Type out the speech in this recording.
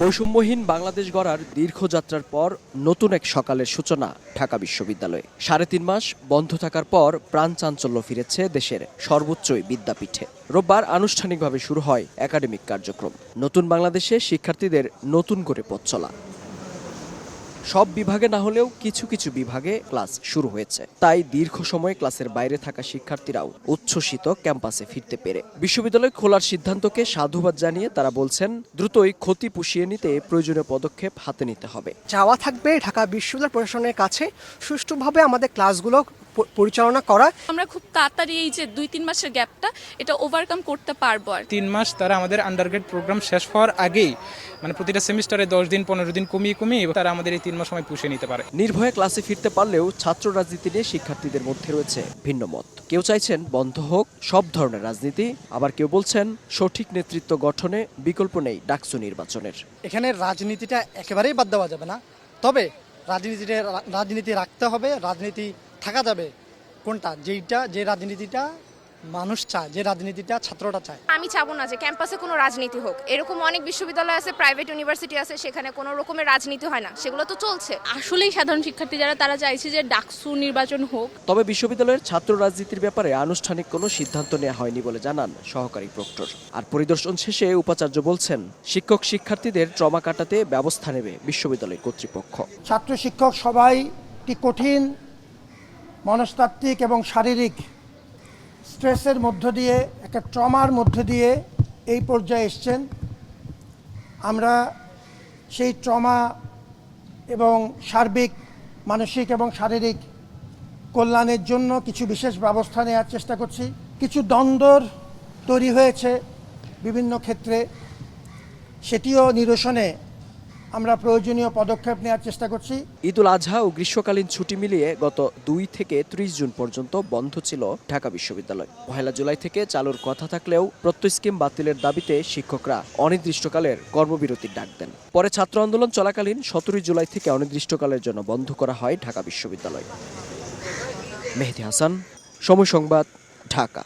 বৈষম্যহীন বাংলাদেশ গড়ার দীর্ঘযাত্রার পর নতুন এক সকালের সূচনা ঢাকা বিশ্ববিদ্যালয়ে। সাড়ে তিন মাস বন্ধ থাকার পর প্রাণ চাঞ্চল্য ফিরেছে দেশের সর্বোচ্চই বিদ্যাপীঠে। রোববার আনুষ্ঠানিকভাবে শুরু হয় একাডেমিক কার্যক্রম। নতুন বাংলাদেশে শিক্ষার্থীদের নতুন করে পথ চলা। সব বিভাগে না হলেও কিছু কিছু বিভাগে ক্লাস শুরু হয়েছে। তাই দীর্ঘ সময় ক্লাসের বাইরে থাকা শিক্ষার্থীরাও উচ্ছ্বসিত ক্যাম্পাসে ফিরতে পেরে। বিশ্ববিদ্যালয় খোলার সিদ্ধান্তকে সাধুবাদ জানিয়ে তারা বলছেন, দ্রুতই ক্ষতি পুষিয়ে নিতে প্রয়োজনীয় পদক্ষেপ হাতে নিতে হবে। চাওয়া থাকবে ঢাকা বিশ্ববিদ্যালয় প্রশাসনের কাছে। সুষ্ঠুভাবে আমাদের ক্লাসগুলো পরিচালনা করা। আমরা খুব তাড়াতাড়ি এই যে দুই তিন মাসের গ্যাপটা এটা ওভারকাম করতে পারব আর তিন মাস তারা আমাদের আন্ডারগ্রেড প্রোগ্রাম শেষ হওয়ার আগেই মানে প্রতিটা সেমিস্টারে দশ দিন পনেরো দিন কমিয়ে কমিয়ে তারা আমাদের এই তিন মাস সময় পুষে নিতে পারে। নির্ভয়ে ক্লাসে ফিরতে পারলেও ছাত্র রাজনীতি নিয়ে শিক্ষার্থীদের মধ্যে রয়েছে ভিন্ন মত। কেউ চাইছেন বন্ধ হোক সব ধরনের রাজনীতি আবার কেউ বলছেন সঠিক নেতৃত্ব গঠনে বিকল্প নেই ডাকসু নির্বাচনের। এখানে রাজনীতিটা একেবারেই বাদ দেওয়া যাবে না। তবে রাজনীতিটা রাজনীতি রাখতে হবে রাজনীতি থাকা যাবে কোনটা? যেইটা যে রাজনীতিটা মানুষ চায় যে রাজনীতিটা ছাত্ররা চায়। আমি চাবো না যে ক্যাম্পাসে কোনো রাজনীতি হোক। এরকম অনেক বিশ্ববিদ্যালয় আছে প্রাইভেট ইউনিভার্সিটি আছে সেখানে কোনো রকমের রাজনীতি হয় না। সেগুলো তো চলছে। আসলেই সাধারণ শিক্ষার্থী যারা তারা চাইছে যে ডাকসু নির্বাচন হোক। তবে বিশ্ববিদ্যালয়ের ছাত্র রাজনীতির ব্যাপারে আনুষ্ঠানিক কোনো সিদ্ধান্ত নেওয়া হয়নি বলে জানান সহকারী প্রক্টর। আর পরিদর্শন শেষে উপাচার্য বলছেন শিক্ষক শিক্ষার্থীদের ট্রমা কাটাতে ব্যবস্থা নেবে বিশ্ববিদ্যালয় কর্তৃপক্ষ। ছাত্র শিক্ষক সবাই একটি কঠিন? মনস্তাত্ত্বিক এবং শারীরিক স্ট্রেসের মধ্য দিয়ে, একটা ট্রমার মধ্য দিয়ে এই পর্যায়ে এসছেন। আমরা সেই ট্রমা এবং সার্বিক, মানসিক এবং শারীরিক কল্যাণের জন্য কিছু বিশেষ ব্যবস্থা নেওয়ার চেষ্টা করছি। কিছু দ্বন্দ্বর তৈরি হয়েছে বিভিন্ন ক্ষেত্রে। সেটিও নিরসনে আমরা প্রয়োজনীয় পদক্ষেপ নেওয়ার চেষ্টা করছি। ঈদুল আজহা ও গ্রীষ্মকালীন ছুটি মিলিয়ে গত দুই থেকে ত্রিশ জুন পর্যন্ত বন্ধ ছিল ঢাকা বিশ্ববিদ্যালয়। পহেলা জুলাই থেকে চালুর কথা থাকলেও প্রত্যয় স্কিম বাতিলের দাবিতে শিক্ষকরা অনির্দিষ্টকালের কর্মবিরতির ডাক দেন। পরে ছাত্র আন্দোলন চলাকালীন সতেরোই জুলাই থেকে অনির্দিষ্টকালের জন্য বন্ধ করা হয় ঢাকা বিশ্ববিদ্যালয়। মেহেদি হাসান, সময় সংবাদ, ঢাকা।